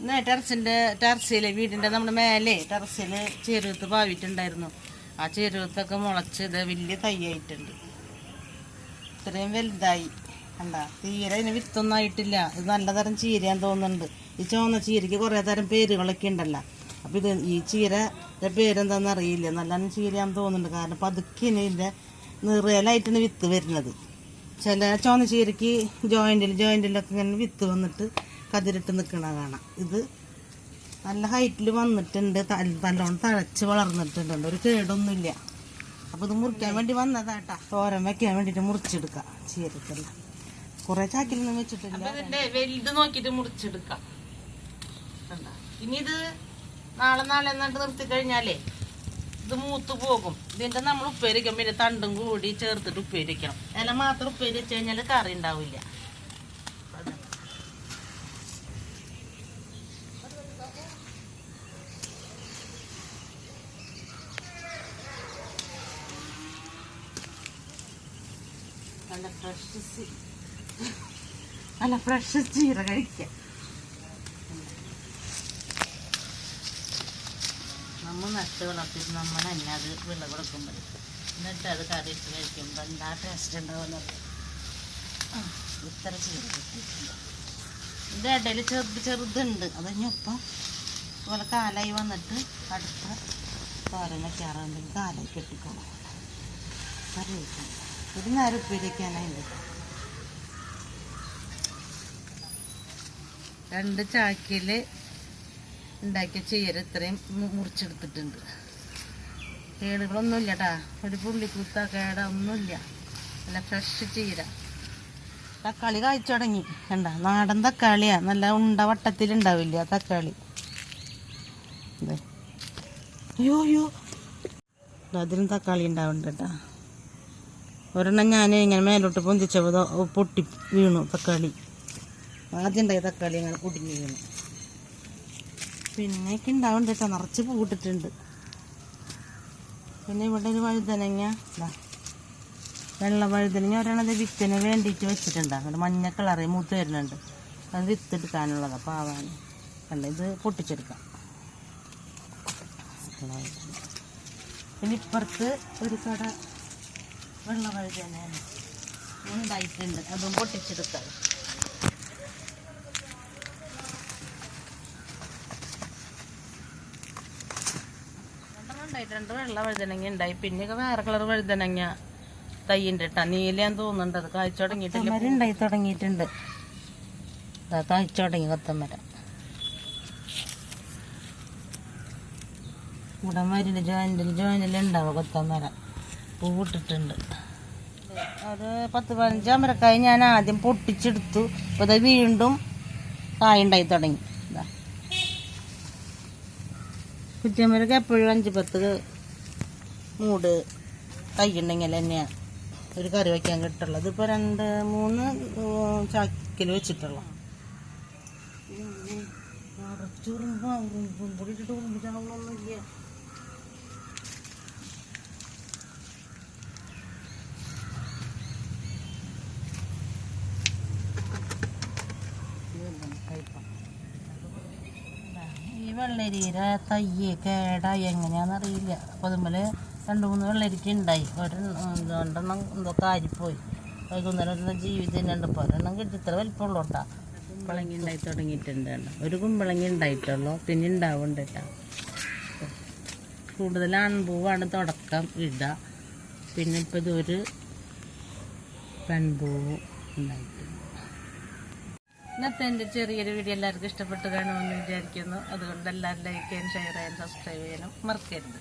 ഇന്ന് ടെറസിന്റെ ടെറസിൽ വീടിന്റെ നമ്മുടെ മേലെ ടെറസിൽ ചേരുവത്ത് പാവിട്ടുണ്ടായിരുന്നു ആ ചേരുവത്തൊക്കെ മുളച്ച് ഇത് വലിയ തൈയായിട്ടുണ്ട്. ഇത്രയും വലുതായി. കണ്ട? തീരെ അതിന് വിത്തൊന്നും ആയിട്ടില്ല ഇത് നല്ല തരം ചീരയാൻ തോന്നുന്നുണ്ട്. ഈ ചുവന്ന ചീരയ്ക്ക് കുറേ തരം പേരുകളൊക്കെ ഉണ്ടല്ലോ. അപ്പോൾ ഇത് ഈ ചീരയുടെ പേരെന്താണെന്ന് അറിയില്ല. നല്ല ചീരയാന്ന് തോന്നുന്നുണ്ട്. കാരണം പതുക്കിന് ഇതിന്റെ നിറയലായിട്ടാണ് വിത്ത് വരുന്നത്. ചില ചുവന്ന ചീരയ്ക്ക് ജോയിന്റിൽ ജോയിന്റിലൊക്കെ ഇങ്ങനെ വിത്ത് വന്നിട്ട് കതിരിട്ട് നിൽക്കണ കാണാം. ഇത് നല്ല ഹൈറ്റിൽ വന്നിട്ടുണ്ട്. നല്ലോണം തഴച്ച് വളർന്നിട്ടുണ്ട് ഒരു കേടൊന്നുമില്ല. അപ്പോൾ ഇത് മുറിക്കാൻ വേണ്ടി വന്നതാട്ടാ തോരൻ വെക്കാൻ വേണ്ടിയിട്ട് മുറിച്ചെടുക്കാം. ചീരത്തില്ല കുറേ ചാക്കിലൊന്നും വെച്ചിട്ടില്ല. വലുത് നോക്കിയിട്ട് മുറിച്ചെടുക്കാം? ഇനി ഇത് നാളെ നാളെ എന്നിട്ട് നിർത്തി കഴിഞ്ഞാലേ ഇത് മൂത്ത് പോകും. ഇതിന്റെ നമ്മൾ ഉപ്പേരിക്കും പിന്നെ തണ്ടും കൂടി ചേർത്തിട്ട് ഉപ്പേരിക്കണം ഇല മാത്രം ഉപ്പേരി വെച്ച് കഴിഞ്ഞാൽ കറി ഉണ്ടാവില്ല. നല്ല ഫ്രഷ് നല്ല ഫ്രഷ് ചീര കഴിക്കാം. നമ്മൾ നട്ട് വളർത്തിയിട്ട് നമ്മൾ തന്നെ അത് വിളവെടുക്കുമ്പോൾ എന്നിട്ട് അത് കറി ഇട്ട് കഴിക്കുമ്പോൾ എന്താ ടേസ്റ്റ് ഉണ്ടാവുന്നത് ഇത്ര ചീര ഇതിന്റെ ഇടയിൽ ചെറുത് ചെറുതുണ്ട്. അത് ഇനിയിപ്പം ഇതുപോലെ കാലായി വന്നിട്ട് അടുത്ത പാറങ്ങൾ ആറുണ്ടെങ്കിൽ കാലായി കെട്ടിക്കോളാം. കറി വയ്ക്കും ഒരു നേരം ഉപ്പേരിക്കാനായിട്ട് രണ്ട് ചാക്കിൽ ഉണ്ടാക്കിയ ചീര ഇത്രയും മുറിച്ചെടുത്തിട്ടുണ്ട്. കേടുകളൊന്നുമില്ല കേട്ടാ ഒരു പുള്ളിക്കുത്ത കേട ഒന്നുമില്ല. നല്ല ഫ്രഷ് ചീര. തക്കാളി കായ്ച്ചു തുടങ്ങി. കണ്ട നാടൻ തക്കാളിയാ. നല്ല ഉണ്ട വട്ടത്തിലുണ്ടാവില്ല തക്കാളി. അയ്യോ അയ്യോ. അതിനും തക്കാളി ഉണ്ടാവുന്നുണ്ട് കേട്ടാ. ഒരെണ്ണം ഞാൻ ഇങ്ങനെ മേലോട്ട് പൊന്തിച്ചപ്പോൾ പൊട്ടി വീണു തക്കാളി. ആദ്യം ഉണ്ടായ തക്കാളി ഇങ്ങനെ കുടുങ്ങി വീണു. പിന്നെയൊക്കെ ഉണ്ടാവുന്നുണ്ട് കേട്ടോ നിറച്ച് പൂട്ടിട്ടുണ്ട് പിന്നെ ഇവിടെ ഒരു വഴുതനങ്ങ വെള്ള വഴുതനങ്ങ ഒരെണ്ണത് വിത്തിന് വേണ്ടിയിട്ട് വെച്ചിട്ടുണ്ട്. അങ്ങനെ മഞ്ഞ കളറ് മൂത്ത് വരുന്നുണ്ട്. അത് വിത്തെടുക്കാനുള്ളത് അപ്പോൾ ആവാൻ കണ്ട ഇത് പൊട്ടിച്ചെടുക്കാം. പിന്നെ ഇപ്പുറത്ത് ഒരു കട വെള്ള വഴുതന ഉണ്ടായിട്ടുണ്ട് അതും പൊട്ടിച്ചെടുക്കാം. രണ്ട് വെള്ള വഴുതനങ്ങ ഉണ്ടായി. പിന്നെ വേറെ കളർ വഴുതനങ്ങ തയ്യുണ്ട് കേട്ടാ നീലയാന്ന് തോന്നുന്നുണ്ട്. അത് കായ്ച്ചു തുടങ്ങിയിട്ടില്ല. ഉണ്ടായി തുടങ്ങിയിട്ടുണ്ട്. കായ്ച്ചു തുടങ്ങി കൊത്തമര. ഉടമരിന്റെ ജോയിന്റിൽ ജോയിനിൽ ഉണ്ടാവും കൊത്തമര. പൂവിട്ടിട്ടുണ്ട് അത് പത്ത് പതിനഞ്ച് അമരക്കായ ഞാൻ ആദ്യം പൊട്ടിച്ചെടുത്തു അപ്പോൾ അത് വീണ്ടും കായുണ്ടായി തുടങ്ങി ഇതാ കുറ്റിയമ്മരക്ക് എപ്പോഴും അഞ്ച് പത്ത് മൂട് കൈയുണ്ടെങ്കിൽ തന്നെയാണ് ഒരു കറി വയ്ക്കാൻ കിട്ടുള്ളത് ഇപ്പൊ രണ്ട് മൂന്ന് ചാക്കിൽ വെച്ചിട്ടുള്ള ഉറുമ്പൊടിയിട്ടിട്ട് ഈ വെള്ളരിയുടെ തയ്യ് കേടായി എങ്ങനെയാണെന്നറിയില്ല അപ്പോൾ അതുപോലെ രണ്ട് മൂന്ന് വെള്ളരിക്ക ഉണ്ടായി ഒരു രണ്ടെണ്ണം എന്തോ കാരിപ്പോയി. വൈകുന്നേരം ഒരു ജീവിതം ഉണ്ട്. ഇപ്പോൾ ഒരെണ്ണം കിട്ടി. ഇത്ര വലിപ്പമുള്ളൂ കുമ്പളങ്ങി ഉണ്ടായി തുടങ്ങിയിട്ടുണ്ട് ഒരു കുമ്പളങ്ങി ഉണ്ടായിട്ടുള്ളൂ പിന്നെ ഉണ്ടാവുന്നുണ്ട് കേട്ടോ കൂടുതൽ അൺപൂവാണ് തുടക്കം ഇട. പിന്നെ ഇപ്പോൾ ഇതൊരു പെൺപൂവും ഉണ്ടായിട്ടുണ്ട് ഇന്നത്തെ എന്റെ ചെറിയൊരു വീഡിയോ എല്ലാവർക്കും ഇഷ്ടപ്പെട്ട് കാണുമെന്ന് വിചാരിക്കുന്നു. അതുകൊണ്ട് എല്ലാവരും ലൈക്ക് ചെയ്യാൻ ഷെയർ ചെയ്യാൻ സബ്സ്ക്രൈബ് ചെയ്യാനും മറക്കരുത്.